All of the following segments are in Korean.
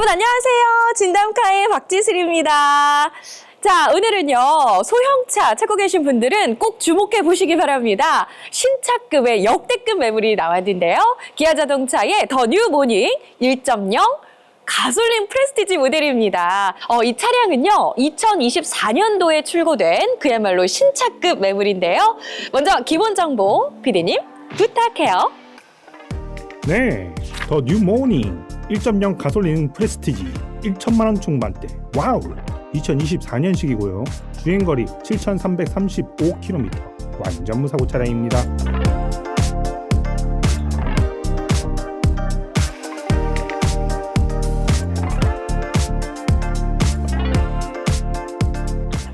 여러분 안녕하세요. 진담카의 박지슬입니다. 자, 오늘은요, 소형차 찾고 계신 분들은 꼭 주목해 보시기 바랍니다. 신차급의 역대급 매물이 나왔는데요. 기아 자동차의 더 뉴 모닝 1.0 가솔린 프레스티지 모델입니다. 어, 이 차량은요, 2024년도에 출고된 그야말로 신차급 매물인데요. 먼저 기본 정보, 피디님, 부탁해요. 네, 더 뉴 모닝 1.0 가솔린 프레스티지 1천만 원 중반대. 와우. 2024년식이고요. 주행거리 7,335km. 완전 무사고 차량입니다.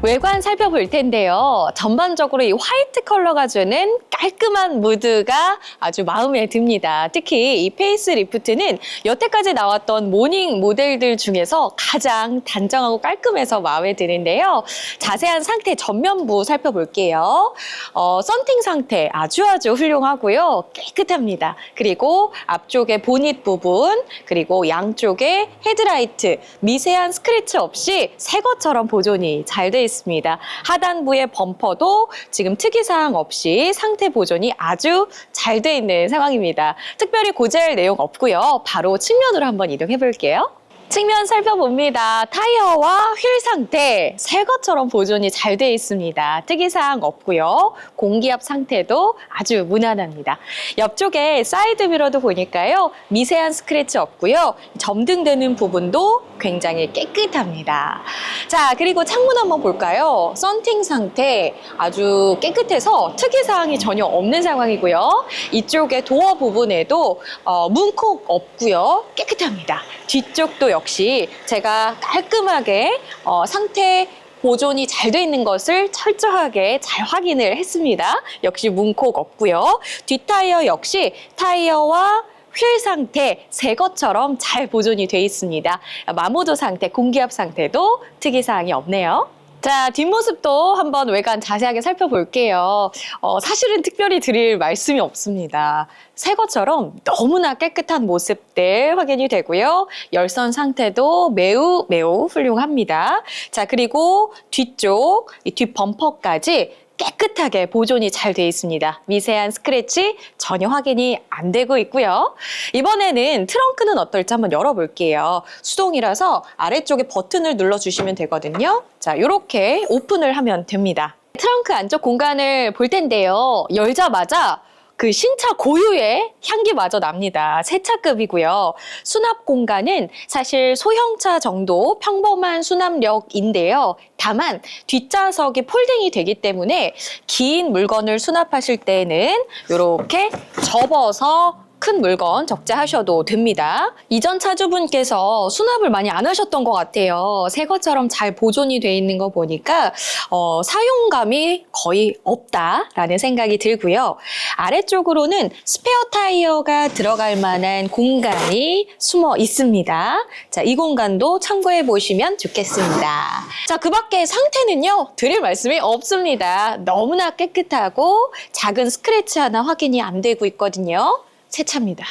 외관 살펴볼 텐데요. 전반적으로 이 화이트 컬러가 주는 깔끔한 무드가 아주 마음에 듭니다. 특히 이 페이스 리프트는 여태까지 나왔던 모닝 모델들 중에서 가장 단정하고 깔끔해서 마음에 드는데요. 자세한 상태 전면부 살펴볼게요. 어, 썬팅 상태 아주 아주 훌륭하고요. 깨끗합니다. 그리고 앞쪽에 보닛 부분, 그리고 양쪽에 헤드라이트, 미세한 스크래치 없이 새 것처럼 보존이 잘 돼 있습니다. 하단부의 범퍼도 지금 특이사항 없이 상태 보존이 아주 잘 돼 있는 상황입니다. 특별히 고질 내용 없고요. 바로 측면으로 한번 이동해 볼게요. 측면 살펴봅니다. 타이어와 휠 상태 새 것처럼 보존이 잘 돼 있습니다. 특이사항 없고요. 공기압 상태도 아주 무난합니다. 옆쪽에 사이드 미러도 보니까요. 미세한 스크래치 없고요. 점등되는 부분도 굉장히 깨끗합니다. 자, 그리고 창문 한번 볼까요? 썬팅 상태 아주 깨끗해서 특이사항이 전혀 없는 상황이고요. 이쪽에 도어 부분에도 어, 문콕 없고요. 깨끗합니다. 뒤쪽도 역시 제가 깔끔하게 어, 상태 보존이 잘 돼 있는 것을 철저하게 잘 확인을 했습니다. 역시 문콕 없고요. 뒷타이어 역시 타이어와 휠 상태 새 것처럼 잘 보존이 돼 있습니다. 마모도 상태, 공기압 상태도 특이사항이 없네요. 자, 뒷모습도 한번 외관 자세하게 살펴볼게요. 어, 사실은 특별히 드릴 말씀이 없습니다. 새 것처럼 너무나 깨끗한 모습들 확인이 되고요. 열선 상태도 매우 매우 훌륭합니다. 자, 그리고 뒤쪽, 이 뒷 범퍼까지 깨끗하게 보존이 잘 되어 있습니다. 미세한 스크래치 전혀 확인이 안 되고 있고요. 이번에는 트렁크는 어떨지 한번 열어볼게요. 수동이라서 아래쪽에 버튼을 눌러주시면 되거든요. 자, 이렇게 오픈을 하면 됩니다. 트렁크 안쪽 공간을 볼 텐데요. 열자마자 그 신차 고유의 향기마저 납니다. 새 차급이고요. 수납 공간은 사실 소형차 정도 평범한 수납력인데요. 다만 뒷좌석이 폴딩이 되기 때문에 긴 물건을 수납하실 때는 이렇게 접어서 큰 물건 적재하셔도 됩니다. 이전 차주분께서 수납을 많이 안 하셨던 것 같아요. 새 것처럼 잘 보존이 돼 있는 거 보니까 어, 사용감이 거의 없다라는 생각이 들고요. 아래쪽으로는 스페어 타이어가 들어갈 만한 공간이 숨어 있습니다. 자, 이 공간도 참고해 보시면 좋겠습니다. 자, 그 밖에 상태는요, 드릴 말씀이 없습니다. 너무나 깨끗하고 작은 스크래치 하나 확인이 안 되고 있거든요. 새 차입니다.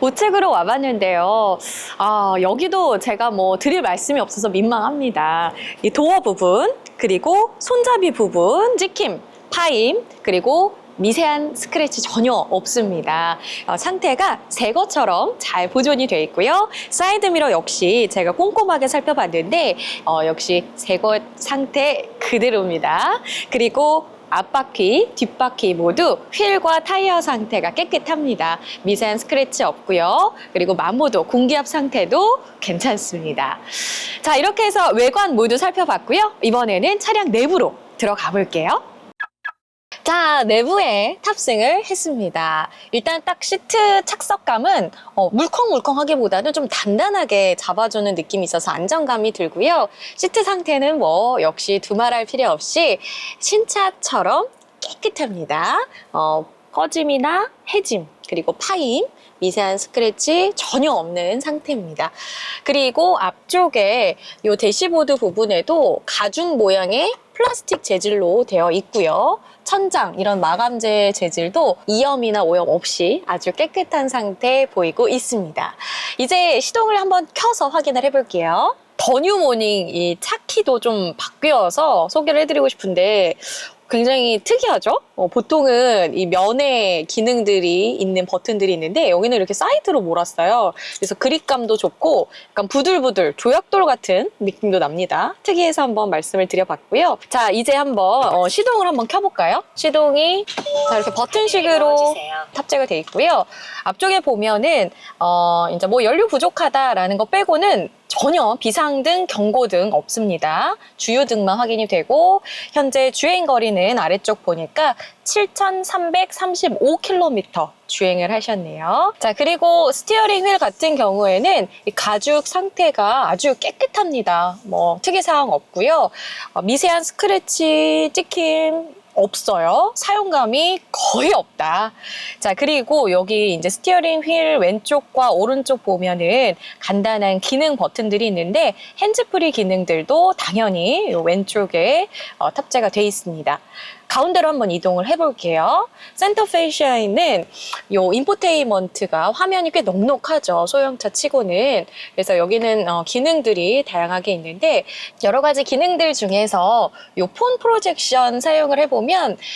우측으로 와봤는데요. 아, 여기도 제가 뭐 드릴 말씀이 없어서 민망합니다. 이 도어 부분, 그리고 손잡이 부분, 찍힘, 파임, 그리고 미세한 스크래치 전혀 없습니다. 어, 상태가 새 것처럼 잘 보존이 되어 있고요. 사이드 미러 역시 제가 꼼꼼하게 살펴봤는데 어, 역시 새 것 상태 그대로입니다. 그리고 앞바퀴, 뒷바퀴 모두 휠과 타이어 상태가 깨끗합니다. 미세한 스크래치 없고요. 그리고 마모도 공기압 상태도 괜찮습니다. 자, 이렇게 해서 외관 모두 살펴봤고요. 이번에는 차량 내부로 들어가 볼게요. 자, 내부에 탑승을 했습니다. 일단 딱 시트 착석감은 어, 물컹물컹하기보다는 좀 단단하게 잡아주는 느낌이 있어서 안정감이 들고요. 시트 상태는 뭐 역시 두말할 필요 없이 신차처럼 깨끗합니다. 어, 꺼짐이나 해짐, 그리고 파임 미세한 스크래치 전혀 없는 상태입니다. 그리고 앞쪽에 이 대시보드 부분에도 가죽 모양의 플라스틱 재질로 되어 있고요. 천장 이런 마감재 재질도 이염이나 오염 없이 아주 깨끗한 상태 보이고 있습니다. 이제 시동을 한번 켜서 확인을 해볼게요. 더뉴 모닝 이 차키도 좀 바뀌어서 소개를 해드리고 싶은데 굉장히 특이하죠? 어, 보통은 이 면에 기능들이 있는 버튼들이 있는데 여기는 이렇게 사이드로 몰았어요. 그래서 그립감도 좋고 약간 부들부들 조약돌 같은 느낌도 납니다. 특이해서 한번 말씀을 드려봤고요. 자 이제 한번 어, 시동을 한번 켜볼까요? 시동이 자 이렇게 버튼식으로 탑재가 돼 있고요. 앞쪽에 보면은 어 이제 뭐 연료 부족하다라는 거 빼고는 전혀 비상등, 경고등 없습니다. 주유등만 확인이 되고 현재 주행 거리는 아래쪽 보니까 7,335km 주행을 하셨네요. 자, 그리고 스티어링 휠 같은 경우에는 이 가죽 상태가 아주 깨끗합니다. 뭐 특이사항 없고요. 어, 미세한 스크래치, 찍힘 없어요. 사용감이 거의 없다. 자, 그리고 여기 이제 스티어링 휠 왼쪽과 오른쪽 보면은 간단한 기능 버튼들이 있는데 핸즈프리 기능들도 당연히 요 왼쪽에 어, 탑재가 돼 있습니다. 가운데로 한번 이동을 해볼게요. 센터 페이시아에는 요 인포테인먼트가 화면이 꽤 넉넉하죠. 소형차 치고는. 그래서 여기는 어, 기능들이 다양하게 있는데 여러 가지 기능들 중에서 요 폰 프로젝션 사용을 해보면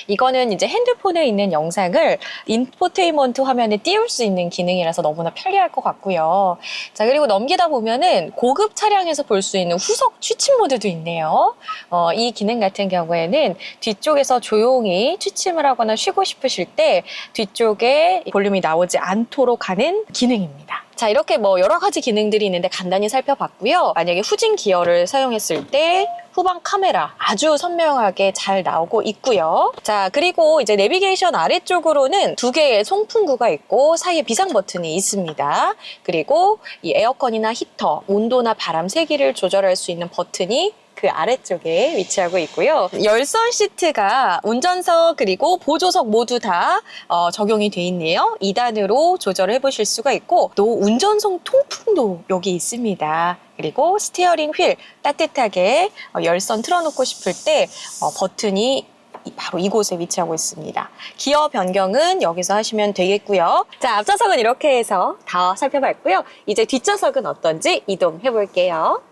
이거는 이제 핸드폰에 있는 영상을 인포테인먼트 화면에 띄울 수 있는 기능이라서 너무나 편리할 것 같고요. 자, 그리고 넘기다 보면은 고급 차량에서 볼 수 있는 후석 취침 모드도 있네요. 어, 이 기능 같은 경우에는 뒤쪽에서 조용히 취침을 하거나 쉬고 싶으실 때 뒤쪽에 볼륨이 나오지 않도록 하는 기능입니다. 자, 이렇게 뭐 여러 가지 기능들이 있는데 간단히 살펴봤고요. 만약에 후진 기어를 사용했을 때 후방 카메라 아주 선명하게 잘 나오고 있고요. 자, 그리고 이제 내비게이션 아래쪽으로는 두 개의 송풍구가 있고 사이에 비상 버튼이 있습니다. 그리고 이 에어컨이나 히터, 온도나 바람 세기를 조절할 수 있는 버튼이 그 아래쪽에 위치하고 있고요. 열선 시트가 운전석 그리고 보조석 모두 다 어, 적용이 돼 있네요. 2단으로 조절을 해보실 수가 있고 또 운전석 통풍도 여기 있습니다. 그리고 스티어링 휠 따뜻하게 어, 열선 틀어놓고 싶을 때 어, 버튼이 이- 바로 이곳에 위치하고 있습니다. 기어 변경은 여기서 하시면 되겠고요. 자, 앞좌석은 이렇게 해서 다 살펴봤고요. 이제 뒷좌석은 어떤지 이동해 볼게요.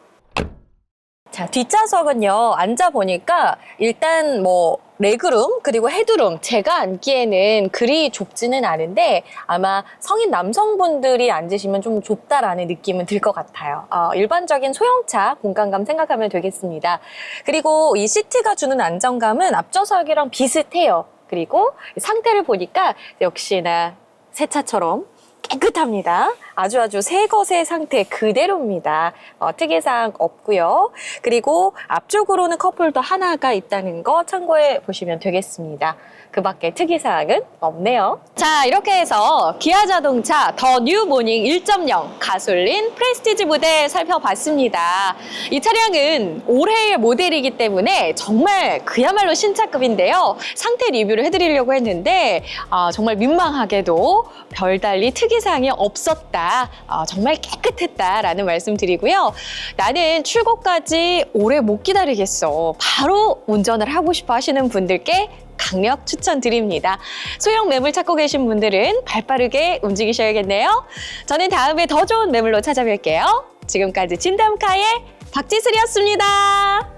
자, 뒷좌석은요, 앉아보니까 일단 뭐, 레그룸, 그리고 헤드룸, 제가 앉기에는 그리 좁지는 않은데 아마 성인 남성분들이 앉으시면 좀 좁다라는 느낌은 들 것 같아요. 어, 일반적인 소형차 공간감 생각하면 되겠습니다. 그리고 이 시트가 주는 안정감은 앞좌석이랑 비슷해요. 그리고 상태를 보니까 역시나 새 차처럼 깨끗합니다. 아주 아주 새 것의 상태 그대로입니다. 어, 특이사항 없고요. 그리고 앞쪽으로는 컵홀더 하나가 있다는 거 참고해 보시면 되겠습니다. 그 밖에 특이사항은 없네요. 자, 이렇게 해서 기아 자동차 더 뉴 모닝 1.0 가솔린 프레스티지 모델 살펴봤습니다. 이 차량은 올해의 모델이기 때문에 정말 그야말로 신차급인데요. 상태 리뷰를 해드리려고 했는데 아, 정말 민망하게도 별달리 특이사항이 없었다. 아, 정말 깨끗했다라는 말씀 드리고요. 나는 출고까지 오래 못 기다리겠어. 바로 운전을 하고 싶어 하시는 분들께 강력 추천드립니다. 소형 매물 찾고 계신 분들은 발 빠르게 움직이셔야겠네요. 저는 다음에 더 좋은 매물로 찾아뵐게요. 지금까지 진담카의 박지슬이었습니다.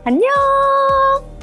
안녕!